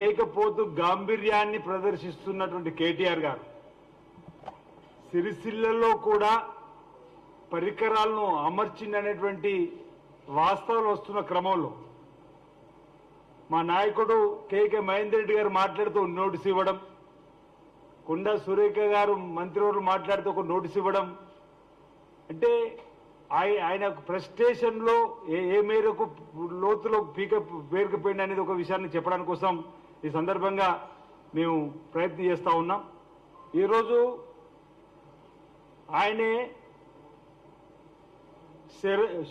లేకపోతూ గాంభీర్యాన్ని ప్రదర్శిస్తున్నటువంటి కేటీఆర్ గారు సిరిసిల్లలో కూడా పరికరాలను అమర్చిందనేటువంటి వాస్తవాలు వస్తున్న క్రమంలో మా నాయకుడు కేకే మహేందర్ రెడ్డి గారు మాట్లాడుతూ నోటీస్ ఇవ్వడం కొండా సురేఖ గారు మంత్రివర్లు మాట్లాడుతూ ఒక నోటీస్ ఇవ్వడం. అంటే ఆయన ప్రెస్టేషన్లో ఏ ఏ మేరకు లోతులో పీక పేరుకుపోయింది అనేది ఒక విషయాన్ని చెప్పడానికి కోసం ఈ సందర్భంగా మేము ప్రయత్నం చేస్తూ ఉన్నాం. ఈరోజు ఆయనే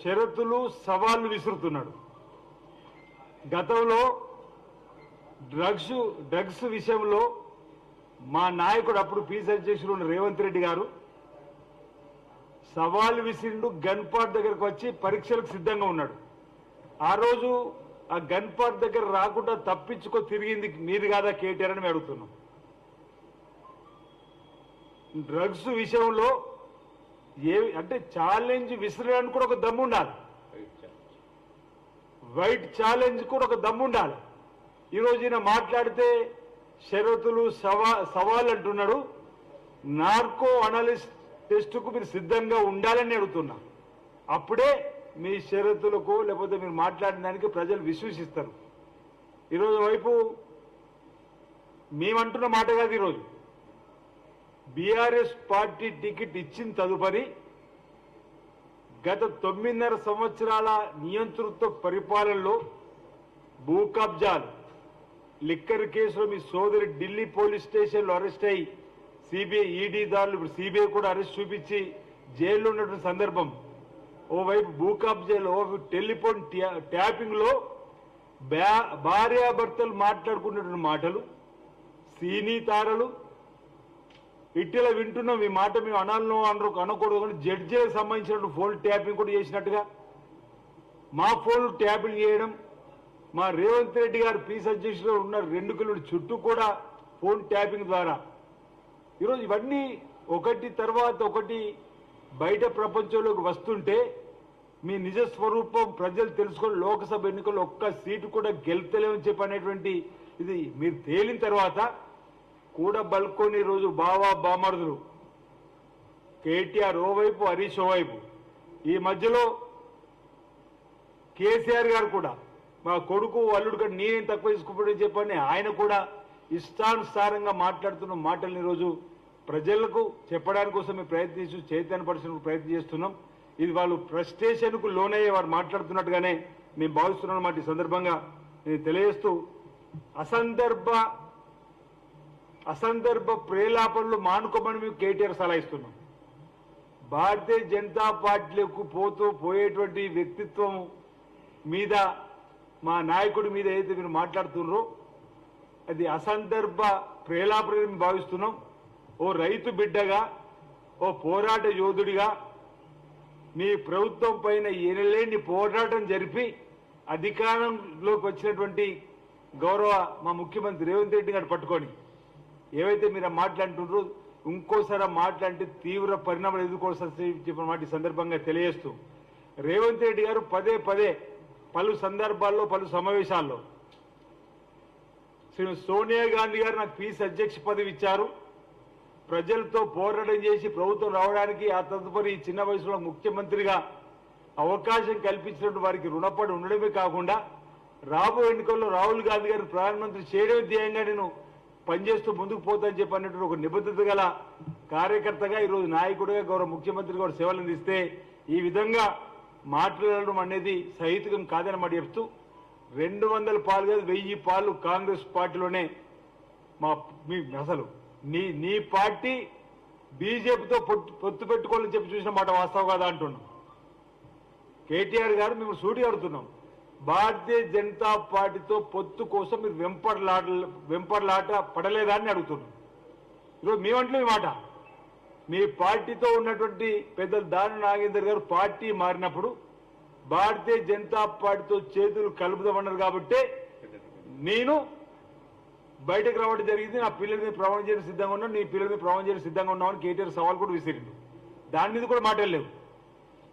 షరతులు సవాళ్ళు విసురుతున్నాడు. గతంలో డ్రగ్స్ డ్రగ్స్ విషయంలో మా నాయకుడు అప్పుడు పీసీ అధ్యక్షుడు రేవంత్ రెడ్డి గారు సవాల్ విసిరిండు గన్ పాట్ దగ్గరకు వచ్చి పరీక్షలకు సిద్ధంగా ఉన్నాడు. ఆ రోజు ఆ గన్ పాట్ దగ్గర రాకుండా తప్పించుకో తిరిగింది మీరు కాదా కేటీఆర్ అని అడుగుతున్నాం. డ్రగ్స్ విషయంలో ఏ అంటే ఛాలెంజ్ విసిరడానికి కూడా ఒక దమ్ము ఉండాలి. వైట్ ఛాలెంజ్ కూడా ఒక దమ్ము ఉండాలి. ఈరోజు ఈయన మాట్లాడితే షరతులు సవా సవాల్ అంటున్నాడు. నార్కో అనలిస్ట్ టెస్టుకు మీరు సిద్ధంగా ఉండాలని అడుగుతున్నా. అప్పుడే మీ షరతులకు లేకపోతే మీరు మాట్లాడిన దానికి ప్రజలు విశ్వసిస్తారు. ఈరోజు వైపు మేమంటున్న మాట కాదు ఈరోజు. బీఆర్ఎస్ పార్టీ టికెట్ ఇచ్చిన తదుపరి గత తొమ్మిదిన్నర సంవత్సరాల నియంతృత్వ పరిపాలనలో భూ కబ్జాలు లిక్కర్ కేసులో మీ సోదరి ఢిల్లీ పోలీస్ స్టేషన్లో అరెస్ట్ అయ్యి సిబిఐ ఈడీ దారులు ఇప్పుడు సిబిఐ కూడా అరెస్ట్ చూపించి జైల్లో ఉన్నటువంటి సందర్భం. ఓవైపు భూ కబ్జాలు ఓవైపు టెలిఫోన్ ట్యా- ట్యాపింగ్లో బ్యా- భార్యాభర్తలు మాట్లాడుకున్నటువంటి మాటలు సీనీ తారలు ఇట్టిలా వింటున్నాం ఈ మాట మేము అనాలను అనరు అనకూడదు కానీ జడ్జీలకు సంబంధించిన ఫోన్ ట్యాపింగ్ కూడా చేసినట్టుగా. మా ఫోన్ ట్యాపింగ్ చేయడం మా రేవంత్ రెడ్డి గారు పీస్ అధ్యక్షులు ఉన్న రెండు కిలోమీటర్ చుట్టూ కూడా ఫోన్ ట్యాపింగ్ ద్వారా. ఈరోజు ఇవన్నీ ఒకటి తర్వాత ఒకటి బయట ప్రపంచంలోకి వస్తుంటే మీ నిజ స్వరూపం ప్రజలు తెలుసుకొని లోక్సభ ఎన్నికల్లో ఒక్క సీటు కూడా గెలుతలేమని చెప్పనేటువంటి ఇది మీరు తేలిన తర్వాత కూడా బల్కొని రోజు బావా బామరుదులు కేటీఆర్ ఓవైపు హరీష్ ఓవైపు. ఈ మధ్యలో కేసీఆర్ గారు కూడా మా కొడుకు అల్లుడు కూడా నేనేం తక్కువ తీసుకుపోయి చెప్పని ఆయన కూడా ఇష్టానుసారంగా మాట్లాడుతున్న మాటల్ని ఈరోజు ప్రజలకు చెప్పడానికి కోసం మేము ప్రయత్నిస్తూ చైతన్యపరచడానికి ప్రయత్నం చేస్తున్నాం. ఇది వాళ్ళు ఫ్రస్ట్రేషన్కు లోనయ్యే వారు మాట్లాడుతున్నట్టుగానే మేము భావిస్తున్నాం మాట ఈ సందర్భంగా. నేను తెలియజేస్తూ అసందర్భ అసందర్భ ప్రేలాపనలు మానుకోమని మేము కేటీఆర్ సలహా ఇస్తున్నాం. భారతీయ జనతా పార్టీలకు పోతూ పోయేటువంటి వ్యక్తిత్వం మీద మా నాయకుడి మీద ఏదైతే మీరు మాట్లాడుతున్నారో అది అసందర్భ ప్రేలాపన భావిస్తున్నాం. ఓ రైతు బిడ్డగా ఓ పోరాట యోధుడిగా మీ ప్రభుత్వం పైన ఎనలేని పోరాటం జరిపి అధికారంలోకి వచ్చినటువంటి గౌరవ మా ముఖ్యమంత్రి రేవంత్ రెడ్డి గారు పట్టుకొని ఏవైతే మీరు మాట్లాడుతుండ్రో ఇంకోసారి మాట్లాడి తీవ్ర పరిణామాలు ఎదుర్కోవాల్సి చెప్పిన మాట ఈ సందర్భంగా తెలియజేస్తూ రేవంత్ రెడ్డి గారు పదే పదే పలు సందర్భాల్లో పలు సమావేశాల్లో శ్రీ సోనియా గాంధీ గారు నాకు పీస్ అధ్యక్ష పదవి ఇచ్చారు. ప్రజలతో పోరాటం చేసి ప్రభుత్వం రావడానికి ఆ తదుపరి చిన్న వయసులో ముఖ్యమంత్రిగా అవకాశం కల్పించినట్టు వారికి రుణపడి ఉండడమే కాకుండా రాబో ఎన్నికల్లో రాహుల్ గాంధీ గారు ప్రధానమంత్రి చేయడమే ధ్యేయంగా నేను పనిచేస్తూ ముందుకు పోతానని చెప్పి అన్నటువంటి ఒక నిబద్ధత గల కార్యకర్తగా ఈరోజు నాయకుడిగా గౌరవ ముఖ్యమంత్రి గారు సేవలు అందిస్తే ఈ విధంగా మాట్లాడడం అనేది సహితకం కాదని మాట చెప్తూ రెండు వందల పాలు కాదు వెయ్యి పాలు కాంగ్రెస్ పార్టీలోనే మా మీ అసలు నీ నీ పార్టీ బీజేపీతో పొత్తు పొత్తు పెట్టుకోవాలని చెప్పి చూసిన మాట వాస్తవం కదా అంటున్నాం కేటీఆర్ గారు మేము సూటి అడుగుతున్నాం. భారతీయ జనతా పార్టీతో పొత్తు కోసం మీరు వెంపర్లాట వెంపర్లాట పడలేదా అని అడుగుతున్నాం. ఈరోజు మేమంటున్నాం ఈ మాట. మీ పార్టీతో ఉన్నటువంటి పెద్దలు దాని నాగేందర్ గారు పార్టీ మారినప్పుడు భారతీయ జనతా పార్టీతో చేతులు కలుపుదామన్నారు కాబట్టి నేను బయటకు రావడం జరిగింది నా పిల్లల మీద ప్రమాణం చేయడం సిద్ధంగా ఉన్నాను నీ పిల్లల మీద ప్రమాణం చేయడం సిద్ధంగా ఉన్నామని కేటీఆర్ సవాల్ కూడా విసిరిండు. దాని మీద కూడా మాట్లాడలేవు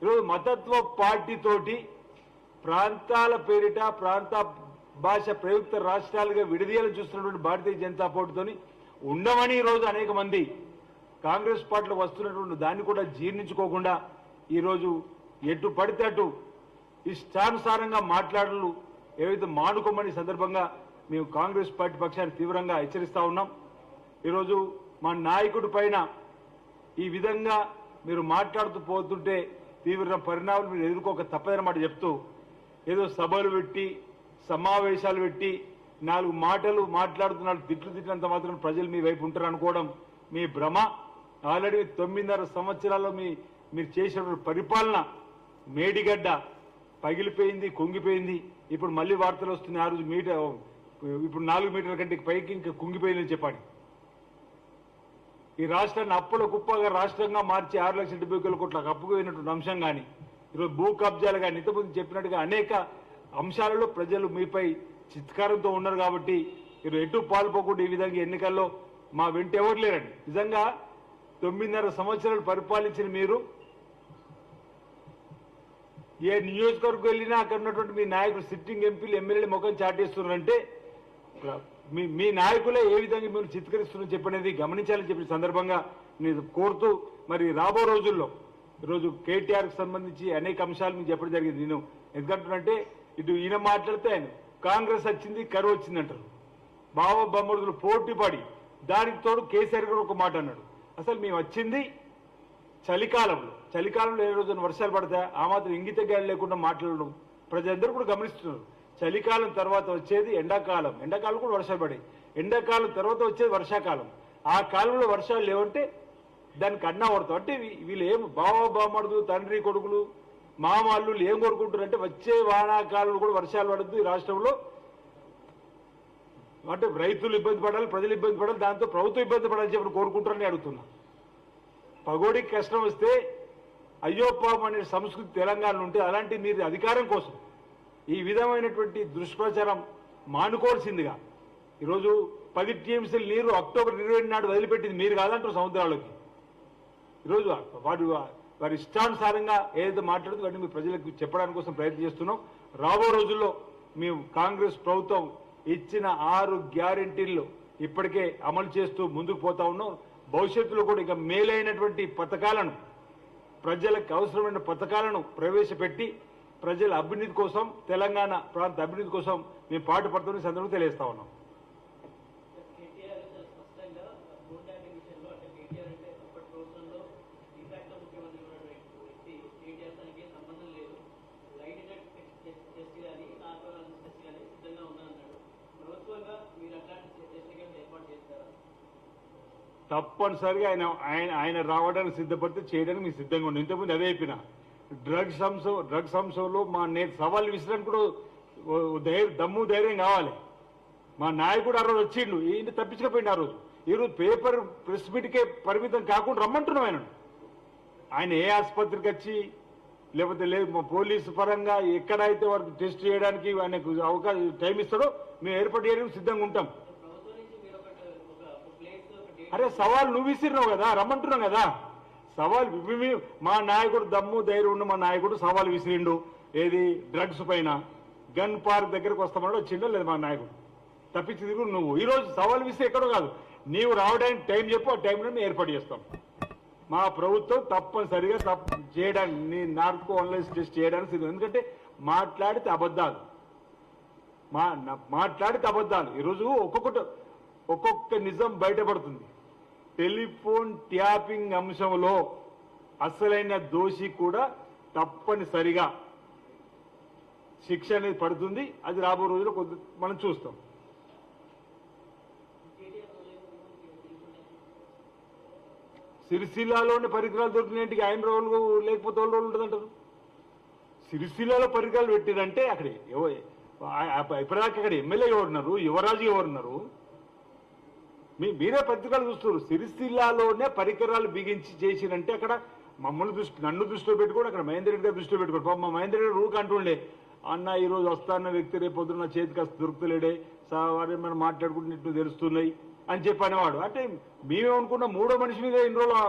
ఈరోజు మతత్వ పార్టీతోటి ప్రాంతాల పేరిట ప్రాంత భాష ప్రయుక్త రాష్ట్రాలుగా విడదీయాలని చూస్తున్నటువంటి భారతీయ జనతా పార్టీతోని ఉండమని ఈరోజు అనేక మంది కాంగ్రెస్ పార్టీలో వస్తున్నటువంటి దాన్ని కూడా జీర్ణించుకోకుండా ఈరోజు ఎటు పడితే అటు ఇష్టానుసారంగా మాట్లాడలు ఏవైతే మానుకోమని సందర్భంగా మేము కాంగ్రెస్ పార్టీ పక్షాన్ని తీవ్రంగా హెచ్చరిస్తా ఉన్నాం. ఈరోజు మా నాయకుడి పైన ఈ విధంగా మీరు మాట్లాడుతూ పోతుంటే తీవ్ర పరిణామాలు మీరు ఎదుర్కోక తప్పదన్నమాట చెప్తూ ఏదో సభలు పెట్టి సమావేశాలు పెట్టి నాలుగు మాటలు మాట్లాడుతున్నాడు తిట్లు తిట్టినంత మాత్రం ప్రజలు మీ వైపు ఉంటారు అనుకోవడం మీ భ్రమ. ఆల్రెడీ తొమ్మిదిన్నర సంవత్సరాల్లో మీ మీరు చేసిన పరిపాలన మేడిగడ్డ పగిలిపోయింది కుంగిపోయింది. ఇప్పుడు మళ్ళీ వార్తలు వస్తున్నాయి ఆ రోజు మీటర్ ఇప్పుడు నాలుగు మీటర్ల కంటే పైకి ఇంకా కుంగిపోయిందని చెప్పండి. ఈ రాష్ట్రాన్ని అప్పుల కుప్పగా రాష్ట్రంగా మార్చి ఆరు లక్షల డెబ్బై వేల కోట్ల అప్పుకుపోయినటువంటి అంశం కానీ ఈరోజు భూ కబ్జాలు కానీ ఇంతకుముందు చెప్పినట్టుగా అనేక అంశాలలో ప్రజలు మీపై చిత్కారంతో ఉన్నారు కాబట్టి మీరు ఎటు పాల్పోకుండా ఈ విధంగా ఎన్నికల్లో మా వెంట ఎవరు లేరండి. నిజంగా తొమ్మిదిన్నర సంవత్సరాలు పరిపాలించిన మీరు ఏ నియోజకవర్గం వెళ్ళినా అక్కడ ఉన్నటువంటి మీ నాయకులు సిట్టింగ్ ఎంపీలు ఎమ్మెల్యేలు ముఖం చాటేస్తున్నారంటే మీ మీ నాయకులే ఏ విధంగా మీరు చిత్కరిస్తున్నారో చెప్పనేది గమనించాలని చెప్పిన సందర్భంగా నేను కోరుతూ మరి రాబో రోజుల్లో ఈరోజు కేటీఆర్కి సంబంధించి అనేక అంశాలు మీకు చెప్పడం జరిగింది. నేను ఎందుకంటున్నంటే ఇటు ఈయన మాట్లాడితే ఆయన కాంగ్రెస్ వచ్చింది కరువు వచ్చింది అంటారు బావ బొమ్మడులు పోటీ పడి దానికి తోడు కేసీఆర్ గారు ఒక మాట అన్నాడు. అసలు మేము వచ్చింది చలికాలంలో. చలికాలంలో ఏ రోజున వర్షాలు పడతాయి ఆ మాత్రం ఇంగిత గాలి లేకుండా మాట్లాడడం ప్రజలందరూ కూడా గమనిస్తున్నారు. చలికాలం తర్వాత వచ్చేది ఎండాకాలం. ఎండాకాలం కూడా వర్షాలు పడాయి ఎండాకాలం తర్వాత వచ్చేది వర్షాకాలం. ఆ కాలంలో వర్షాలు లేవంటే దానికి అన్నా పడతాం అంటే వీళ్ళు ఏం బావ బామడుదు తండ్రి కొడుకులు మామాళ్ళు ఏం కోరుకుంటారు అంటే వచ్చే వానాకాలంలో కూడా వర్షాలు పడద్దు ఈ రాష్ట్రంలో. అంటే రైతులు ఇబ్బంది పడాలి ప్రజలు ఇబ్బంది పడాలి దాంతో ప్రభుత్వం ఇబ్బంది పడాలని చెప్పి కోరుకుంటారని అడుగుతున్నా. పగోడికి కష్టం వస్తే అయ్యో పాపం అనే సంస్కృతి తెలంగాణలో ఉంటే అలాంటి మీరు అధికారం కోసం ఈ విధమైనటువంటి దుష్ప్రచారం మానుకోవాల్సిందిగా. ఈరోజు పది టీఎంసీల నీరు అక్టోబర్ ఇరవై నాడు వదిలిపెట్టింది మీరు కాదంటారు సముద్రాలకి ఈరోజు వాడు వారి ఇష్టానుసారంగా ఏదైతే మాట్లాడుతుందో వాటిని మీ ప్రజలకు చెప్పడానికి కోసం ప్రయత్నం చేస్తున్నాం. రాబో రోజుల్లో మేము కాంగ్రెస్ ప్రభుత్వం ఇచ్చిన ఆరు గ్యారెంటీలు ఇప్పటికే అమలు చేస్తూ ముందుకు పోతా ఉన్నాం. భవిష్యత్తులో కూడా ఇక మేలైనటువంటి పథకాలను ప్రజలకు అవసరమైన పథకాలను ప్రవేశపెట్టి ప్రజల అభివృద్ధి కోసం తెలంగాణ ప్రాంత అభివృద్ధి కోసం మేము పాటుపడుతున్న సందర్భంగా తెలియజేస్తా ఉన్నాం. తప్పనిసరిగా ఆయన ఆయన ఆయన రావడానికి సిద్ధపడితే చేయడానికి మీకు సిద్ధంగా ఉండి ఇంతకుముందు అదే చెప్పిన. డ్రగ్స్ అంశం డ్రగ్స్ అంశంలో మా నేను సవాల్ విసిరానికి కూడా ధైర్యం దమ్ము ధైర్యం కావాలి. మా నాయకుడు ఆ రోజు వచ్చిండు ఈయన తప్పించకపోయింది ఆ రోజు. ఈరోజు పేపర్ ప్రెస్ మీట్కే పరిమితం కాకుండా రమ్మంటున్నాం ఆయన ఆయన ఏ ఆసుపత్రికి వచ్చి లేకపోతే లేదు మా పోలీసు పరంగా ఎక్కడైతే వారికి టెస్ట్ చేయడానికి ఆయనకు అవకాశం టైం ఇస్తాడో మేము ఏర్పాటు చేయడానికి సిద్ధంగా ఉంటాం. అరే సవాల్ నువ్వు విసిరినావు కదా రమ్మంటున్నావు కదా. సవాల్ మా నాయకుడు దమ్ము ధైర్యం ఉండి మా నాయకుడు సవాల్ విసిరిండు. ఏది? డ్రగ్స్ పైన. గన్ పార్క్ దగ్గరకు వస్తామన్నాడు వచ్చిండో లేదు మా నాయకుడు? తప్పించి తిరుగు నువ్వు. ఈ రోజు సవాల్ విసిరి ఎక్కడో కాదు. నీవు రావడానికి టైం చెప్పు ఆ టైంలో మేము ఏర్పాటు చేస్తాం. మా ప్రభుత్వం తప్పనిసరిగా తప్పు చేయడానికి నీ నార్కో ఆన్లైన్ టెస్ట్ చేయడానికి ఎందుకంటే మాట్లాడితే అబద్ధాలు. మా మాట్లాడితే అబద్ధాలు. ఈరోజు ఒక్కొక్కటి ఒక్కొక్క నిజం బయటపడుతుంది. టెలిఫోన్ ట్యాపింగ్ అంశంలో అసలైన దోషి కూడా తప్పనిసరిగా శిక్ష అనేది పడుతుంది. అది రాబో రోజుల్లో కొద్ది మనం చూస్తాం. సిరిసిల్లాలోని పరికరాలు దొరికినట్టుగా ఆయన రోజులు లేకపోతే వాళ్ళు రోజులు ఉంటుందంటారు సిరిసిల్లాలో పరికరాలు పెట్టిరంటే అక్కడ ఎవ- ఇప్పటిదాకా అక్కడ ఎమ్మెల్యే ఎవరున్నారు? యువరాజు ఎవరున్నారు? మీరే పత్రికలు చూస్తారు సిరిసిల్లాలోనే పరికరాలు బిగించి చేసినంటే అక్కడ మమ్మల్ని దృష్టి నన్ను దృష్టిలో పెట్టుకోండి అక్కడ మహేందర్ రెడ్డి గారు దృష్టిలో పెట్టుకోండి. పాప మా మహేందర్ రెడ్డి ఊరికి అంటుండే అన్న ఈ రోజు వస్తాన్న వ్యక్తి రేపు పొద్దున్న నా చేతికి అసలు దొరుకుతలేడే. సారీ మనం మాట్లాడుకుంటే ఇట్లు తెలుస్తున్నాయి అని చెప్పి అనేవాడు అంటే మేమేమనుకున్న మూడో మనిషి మీద ఇన్ని రోజులు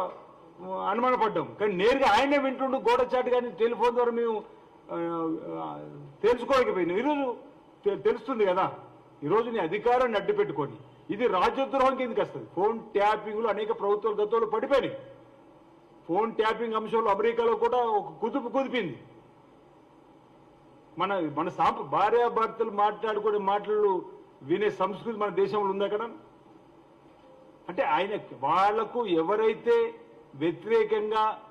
అనుమాన పడ్డాం కానీ నేరుగా ఆయనే వింటుండు గోడ చాటు కానీ టెలిఫోన్ ద్వారా మేము తెలుసుకోలేకపోయినా తెలుసుకోలేకపోయినాం. ఈరోజు తెలుస్తుంది కదా ఈరోజు నీ అధికారాన్ని అడ్డు పెట్టుకొని ఇది రాజ్యద్రోహం కిందకి వస్తుంది. ఫోన్ ట్యాపింగ్లు అనేక ప్రభుత్వాలు గతంలో పడిపోయినాయి. ఫోన్ ట్యాపింగ్ అంశంలో అమెరికాలో కూడా ఒక కుదుపు కుదిపింది. మన మన సాంప భార్యాభర్తలు మాట్లాడుకునే మాటలు వినే సంస్కృతి మన దేశంలో ఉంది అక్కడ. అంటే ఆయన వాళ్ళకు ఎవరైతే వ్యతిరేకంగా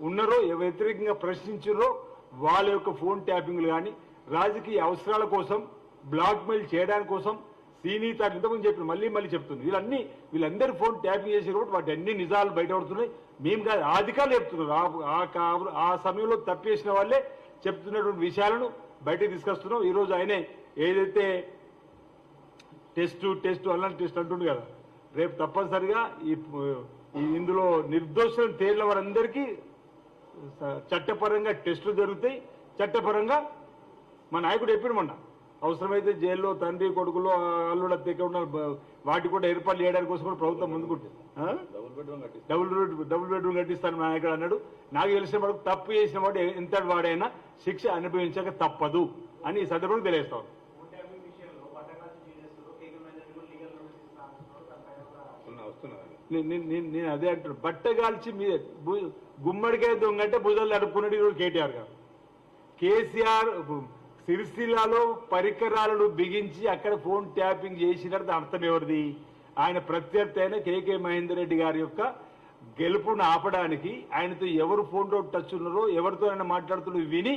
ఉన్నారో వ్యతిరేకంగా ప్రశ్నించారో వాళ్ళ యొక్క ఫోన్ ట్యాపింగ్లు కానీ రాజకీయ అవసరాల కోసం బ్లాక్మెయిల్ చేయడానికి కోసం సీనీత ఇంతకుముందు చెప్పిన మళ్ళీ మళ్ళీ చెప్తుంది. వీళ్ళన్నీ వీళ్ళందరూ ఫోన్ ట్యాపింగ్ చేసి కాబట్టి వాటి అన్ని నిజాలు బయటపడుతున్నాయి. మేము కాదు అధికారులు చెప్తున్నారు. ఆ- ఆ సమయంలో తప్పేసిన వాళ్ళే చెప్తున్నటువంటి విషయాలను బయటకు తీసుకొస్తున్నాం. ఈరోజు ఆయనే ఏదైతే టెస్ట్ టెస్ట్ అలాంటి టెస్ట్ అంటుండు కదా రేపు తప్పనిసరిగా ఈ ఇందులో నిర్దోషులను తేలిన వారందరికీ చట్టపరంగా టెస్టులు జరుగుతాయి. చట్టపరంగా మా నాయకుడు చెప్పిన మొన్న అవసరమైతే జైల్లో తండ్రి కొడుకులో అల్లుడు అత్తెక్క ఉన్న వాటి కూడా ఏర్పాటు చేయడానికి కోసం కూడా ప్రభుత్వం ముందుకుంటుంది? డబుల్ బెడ్ డబుల్ బెడ్రూమ్ కట్టిస్తాను మా నాయకుడు అన్నాడు. నాకు తెలిసిన వాడు తప్పు చేసిన వాడు ఎంత వాడైనా శిక్ష అనుభవించక తప్పదు అని ఈ సందర్భంగా తెలియస్తాను నేను అదే అంటున్నాను బట్ట కాల్చి మీ గుమ్మడికాయ దొంగ అంటే భుజాలు నడుపుకున్నాడు ఈరోజు కేటీఆర్ గారు. కేసీఆర్ సిరిసిల్లాలో పరికరాలను బిగించి అక్కడ ఫోన్ ట్యాపింగ్ చేసినట్టు అర్థం ఎవరిది? ఆయన ప్రత్యర్థి అయిన కేకే మహేందర్ రెడ్డి గారి యొక్క గెలుపును ఆపడానికి ఆయనతో ఎవరు ఫోన్లో టచ్ ఉన్నారో ఎవరితో ఆయన మాట్లాడుతున్నారో విని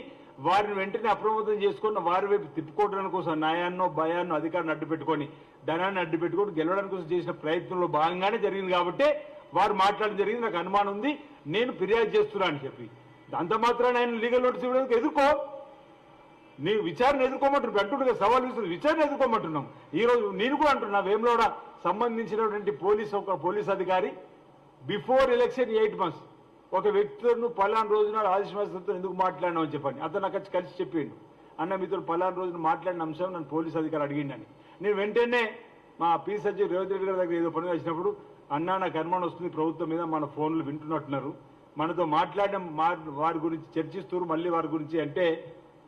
వారిని వెంటనే అప్రమత్తం చేసుకుని వారి వైపు తిప్పుకోవడానికి కోసం న్యాయాన్నో భయాన్నో అధికారాన్ని అడ్డు పెట్టుకొని ధనాన్ని అడ్డు పెట్టుకొని గెలవడానికి కోసం చేసిన ప్రయత్నంలో భాగంగానే జరిగింది కాబట్టి వారు మాట్లాడడం జరిగింది. నాకు అనుమానం ఉంది. నేను ఫిర్యాదు చేస్తున్నా అని చెప్పి. అంత మాత్రాన్ని ఆయన లీగల్ నోటీస్ ఇవ్వడానికి ఎదుర్కో నీ విచారణ ఎదుర్కోమంటున్నావు అంటుండగా సవాల్ విసురు విచారణ ఎదుర్కోమంటున్నాం ఈ రోజు నేను కూడా అంటున్నా వేములోడ సంబంధించినటువంటి పోలీస్ ఒక పోలీస్ అధికారి బిఫోర్ ఎలక్షన్ ఎయిట్ మంత్స్ ఒక వ్యక్తులను పలానా రోజున ఆదిశ్వాసంతో ఎందుకు మాట్లాడినావు అని చెప్పండి. అతను నాకు వచ్చి కలిసి చెప్పిండు. అన్న మీతో పలానా రోజున మాట్లాడిన అంశం నన్ను పోలీస్ అధికారి అడిగిండని. నేను వెంటనే మా పీ సచివ్ రేవంత్ రెడ్డి గారి దగ్గర ఏదో పని వచ్చినప్పుడు అన్నా నాకు అనుమానం వస్తుంది ప్రభుత్వం మీద మన ఫోన్లు వింటున్నట్టున్నారు. మనతో మాట్లాడడం మా వారి గురించి చర్చిస్తారు మళ్ళీ వారి గురించి అంటే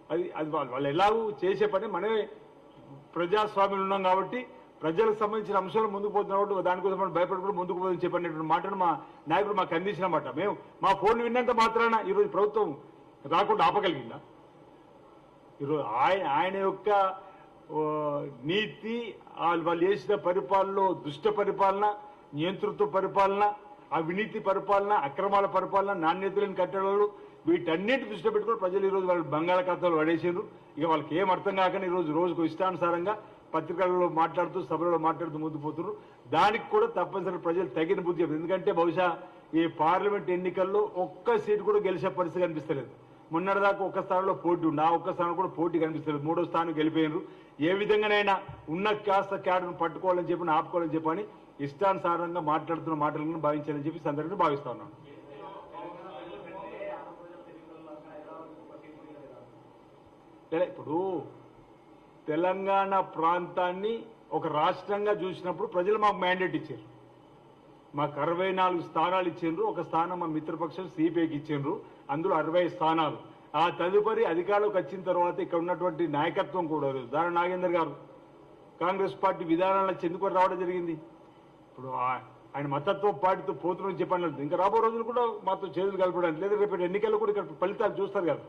అది అది వాళ్ళు వాళ్ళు ఎలాగూ చేసే పని మనమే ప్రజాస్వామ్యం ఉన్నాం కాబట్టి ప్రజలకు సంబంధించిన అంశాలు ముందుకు పోతున్నాం కాబట్టి దానికోసం మనం భయపడకుండా ముందుకు పోదని చెప్పినటువంటి మాటను మా నాయకుడు మాకు అందించినమాట. మేము మా ఫోన్ విన్నంత మాత్రాన ఈరోజు ప్రభుత్వం రాకుండా ఆపగలిగిందా? ఈరోజు ఆయన ఆయన యొక్క నీతి వాళ్ళు వాళ్ళు చేసిన పరిపాలనలో దుష్ట పరిపాలన నియంతృత్వ పరిపాలన అవినీతి పరిపాలన అక్రమాల పరిపాలన నాణ్యత లేని కట్టడాలు వీటన్నిటి దృష్టిలో పెట్టుకుని ప్రజలు ఈరోజు వాళ్ళు బంగాళాఖాతాలు పడేసారు ఇక వాళ్ళకి ఏం అర్థం కాకనే ఈరోజు రోజుకు ఇష్టానుసారంగా పత్రికలలో మాట్లాడుతూ సభలలో మాట్లాడుతూ ముందు పోతున్నారు. దానికి కూడా తప్పనిసరి ప్రజలు తగిన బుద్ధి ఎందుకంటే బహుశా ఈ పార్లమెంట్ ఎన్నికల్లో ఒక్క సీటు కూడా గెలిచే పరిస్థితి కనిపిస్తలేదు. మొన్నటిదాకా ఒక్క స్థానంలో పోటీ ఉండి ఆ ఒక్క స్థానం కూడా పోటీ కనిపిస్తలేదు. మూడో స్థానం గెలిపోయినారు. ఏ విధంగానైనా ఉన్న కాస్త క్యాడర్ను పట్టుకోవాలని చెప్పి ఆపుకోవాలని చెప్పని ఇష్టానుసారంగా మాట్లాడుతున్న మాటలను భావించాలని చెప్పి సందర్భంగా భావిస్తా ఉన్నాను. ఇప్పుడు తెలంగాణ ప్రాంతాన్ని ఒక రాష్ట్రంగా చూసినప్పుడు ప్రజలు మాకు మ్యాండేట్ ఇచ్చారు. మాకు అరవై నాలుగు స్థానాలు ఇచ్చిండ్రు ఒక స్థానం మా మిత్రపక్షం సిపిఐకి ఇచ్చిండ్రు అందులో అరవై స్థానాలు. ఆ తదుపరి అధికారంలోకి వచ్చిన తర్వాత ఇక్కడ ఉన్నటువంటి నాయకత్వం కూడా దాని నాగేందర్ గారు కాంగ్రెస్ పార్టీ విధానాలను చెందుకొని రావడం జరిగింది. ఇప్పుడు ఆయన మతత్వ పార్టీతో పోతున్నారని చెప్పండి ఇంకా రాబో రోజులు కూడా మాతో చేతులు కలపడానికి లేదు. రేపు ఎన్నికల్లో కూడా ఇక్కడ ఫలితాలు చూస్తారు కదా.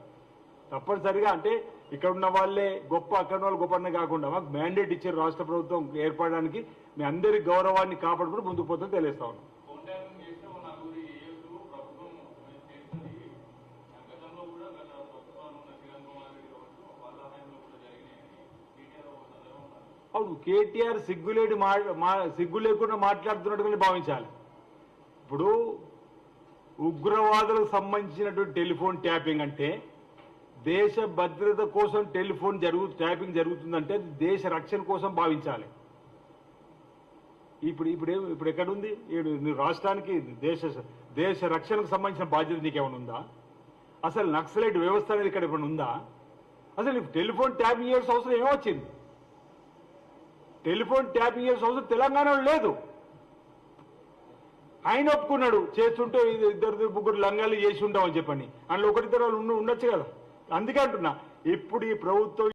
తప్పనిసరిగా అంటే ఇక్కడ ఉన్న వాళ్ళే గొప్ప అక్కడ వాళ్ళు గొప్ప కాకుండా మాకు మ్యాండేట్ ఇచ్చారు రాష్ట్ర ప్రభుత్వం ఏర్పడడానికి. మీ అందరి గౌరవాన్ని కాపాడుకుంటూ ముందుకు పోతుందని తెలియస్తా ఉన్నాం. కేటీఆర్ అవును కేటీఆర్ సిగ్గులేడి మా సిగ్గు లేకుండా మాట్లాడుతున్నట్టుగానే భావించాలి. ఇప్పుడు ఉగ్రవాదులకు సంబంధించినటువంటి టెలిఫోన్ ట్యాపింగ్ అంటే దేశ భద్రత కోసం టెలిఫోన్ జరుగు ట్యాపింగ్ జరుగుతుందంటే దేశ రక్షణ కోసం భావించాలి. ఇప్పుడు ఇప్పుడు ఏం- ఇప్పుడు ఎక్కడుంది? రాష్ట్రానికి దేశ దేశ రక్షణకు సంబంధించిన బాధ్యత నీకేమైనా ఉందా? అసలు నక్సలైట్ వ్యవస్థ అనేది ఇక్కడ ఇప్పుడు ఉందా? అసలు నీకు టెలిఫోన్ ట్యాపింగ్ చేయాల్సిన అవసరం ఏమొచ్చింది టెలిఫోన్ ట్యాపింగ్ చేయాల్సిన అవసరం తెలంగాణలో లేదు. ఆయన ఒప్పుకున్నాడు చేస్తుంటే ఇద్దరు ముగ్గురు లంగాలు చేసి ఉంటామని చెప్పండి. అందులో ఒకరిద్దరు వాళ్ళు ఉండొచ్చు కదా? అందుకే అంటున్నా ఇప్పుడు ఈ ప్రభుత్వం